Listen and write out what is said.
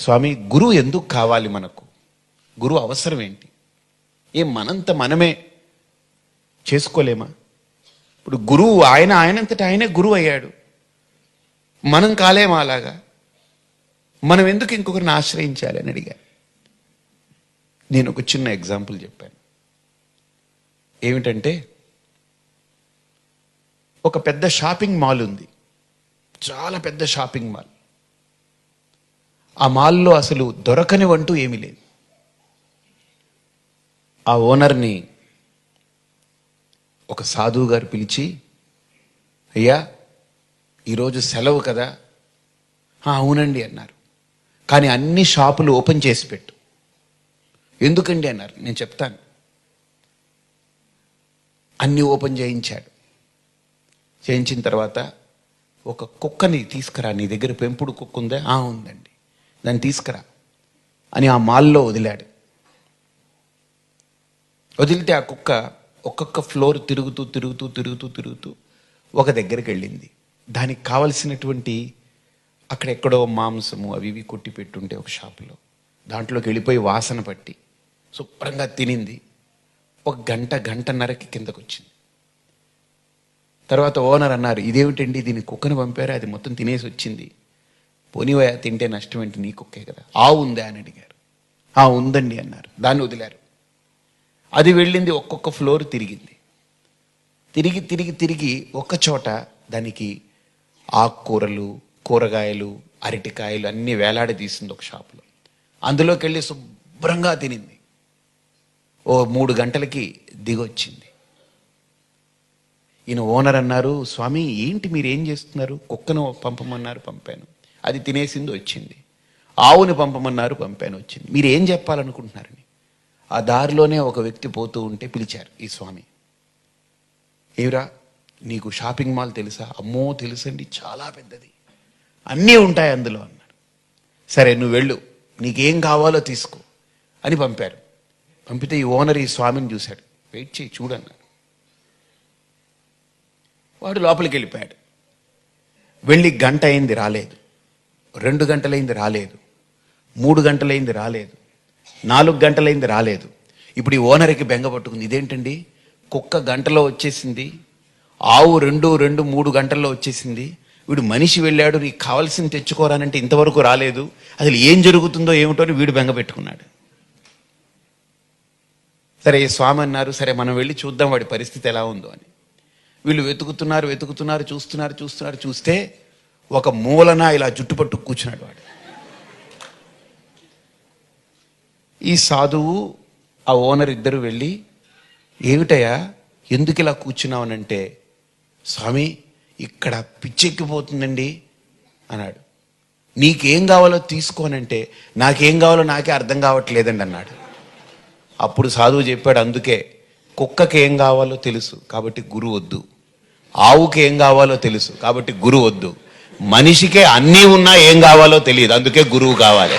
స్వామి గురువు ఎందుకు కావాలి మనకు? గురువు అవసరం ఏంటి? ఏం మనంత మనమే చేసుకోలేమా? ఇప్పుడు గురువు ఆయన ఆయనంతట ఆయనే గురువు అయ్యాడు. మనం కాలేమా అలాగా? మనం ఎందుకు ఇంకొకరిని ఆశ్రయించాలి అని అడిగా. నేను ఒక చిన్న ఎగ్జాంపుల్ చెప్పాను. ఏమిటంటే ఒక పెద్ద షాపింగ్ మాల్ ఉంది. చాలా పెద్ద షాపింగ్ మాల్. ఆ మాల్లో అసలు దొరకనివంటూ ఏమీ లేదు. ఆ ఓనర్ని ఒక సాధువు గారు పిలిచి అయ్యా ఈరోజు సెలవు కదా? అవునండి అన్నారు. కానీ అన్ని షాపులు ఓపెన్ చేసి పెట్టు. ఎందుకండి? అన్నారు. నేను చెప్తాను. అన్ని ఓపెన్ చేయించాడు. చేయించిన తర్వాత ఒక కుక్కని తీసుకురా నీ దగ్గర పెంపుడు కుక్క ఉందా? ఉందండి. దాన్ని తీసుకురా అని ఆ మాల్లో వదిలాడు. వదిలితే ఆ కుక్క ఒక్కొక్క ఫ్లోర్ తిరుగుతూ తిరుగుతూ తిరుగుతూ తిరుగుతూ ఒక దగ్గరికి వెళ్ళింది. దానికి కావలసినటువంటి అక్కడెక్కడో మాంసము అవి ఇవి కొట్టి పెట్టుంటే ఒక షాపులో. దాంట్లోకి వెళ్ళిపోయి వాసన పట్టి శుభ్రంగా తినింది. ఒక గంట గంటన్నరకి కిందకు వచ్చింది తర్వాత ఓనర్ అన్నారు ఇదేమిటండి? దీన్ని కుక్కను పంపారు? అది మొత్తం తినేసి వచ్చింది. పోనీవయా తింటే నష్టం ఏంటి? నీ కుక్కే కదా. ఆ ఉందా అని అడిగారు. ఆ ఉందండి అన్నారు. దాన్ని వదిలారు. అది వెళ్ళింది ఒక్కొక్క ఫ్లోర్ తిరిగింది. తిరిగి తిరిగి తిరిగి ఒక్క చోట దానికి ఆకుకూరలు కూరగాయలు అరటికాయలు అన్నీ వేలాడి తీసింది ఒక షాపులో. అందులోకి వెళ్ళి శుభ్రంగా తినింది. ఓ మూడు గంటలకి దిగొచ్చింది ఈయన ఓనర్ అన్నారు స్వామి ఏంటి మీరు ఏం చేస్తున్నారు? కుక్కను పంపమన్నారు పంపాను. అది తినేసింది వచ్చింది. ఆవుని పంపమన్నారు పంపాను వచ్చింది. మీరు ఏం చెప్పాలనుకుంటున్నారని? ఆ దారిలోనే ఒక వ్యక్తి పోతూ ఉంటే పిలిచారు ఈ స్వామి. ఏమిరా నీకు షాపింగ్ మాల్ తెలుసా? అమ్మో తెలుసండి చాలా పెద్దది. అన్నీ ఉంటాయి అందులో అన్నారు. సరే నువ్వు వెళ్ళు. నీకేం కావాలో తీసుకో అని పంపారు. పంపితే ఈ ఓనర్ ఈ స్వామిని చూశాడు. వెయిట్ చేయి చూడన్నాడు వాడు లోపలికి వెళ్ళిపోయాడు. వెళ్ళి గంట అయింది రాలేదు. రెండు గంటలైంది రాలేదు. మూడు గంటలైంది రాలేదు. నాలుగు గంటలైంది రాలేదు. ఇప్పుడు ఈ ఓనర్కి బెంగ పట్టుకుంది. ఇదేంటండి? కుక్క గంటలో వచ్చేసింది. ఆవు రెండు రెండు మూడు గంటల్లో వచ్చేసింది. వీడు మనిషి వెళ్ళాడు నీకు కావాల్సింది తెచ్చుకోరానంటే ఇంతవరకు రాలేదు. అసలు ఏం జరుగుతుందో ఏమిటో అని వీడు బెంగ పెట్టుకున్నాడు. సరే స్వామి అన్నారు సరే మనం వెళ్ళి చూద్దాం వాడి పరిస్థితి ఎలా ఉందో అని. వీళ్ళు వెతుకుతున్నారు వెతుకుతున్నారు చూస్తున్నారు చూస్తున్నారు చూస్తే ఒక మూలన ఇలా జుట్టుపట్టు కూర్చున్నాడు వాడు. ఈ సాధువు ఆ ఓనర్ ఇద్దరు వెళ్ళి ఏమిటయ్యా ఎందుకు ఇలా కూర్చున్నావనంటే స్వామి ఇక్కడ పిచ్చెక్కిపోతుందండి అన్నాడు. నీకేం కావాలో తీసుకోనంటే నాకేం కావాలో నాకే అర్థం కావట్లేదండి అన్నాడు. అప్పుడు సాధువు చెప్పాడు అందుకే కుక్కకి ఏం కావాలో తెలుసు కాబట్టి గురువు వద్దు. ఆవుకి ఏం కావాలో తెలుసు కాబట్టి గురువు వద్దు. మనిషికే అన్నీ ఉన్నా ఏం కావాలో తెలియదు. అందుకే గురువు కావాలి.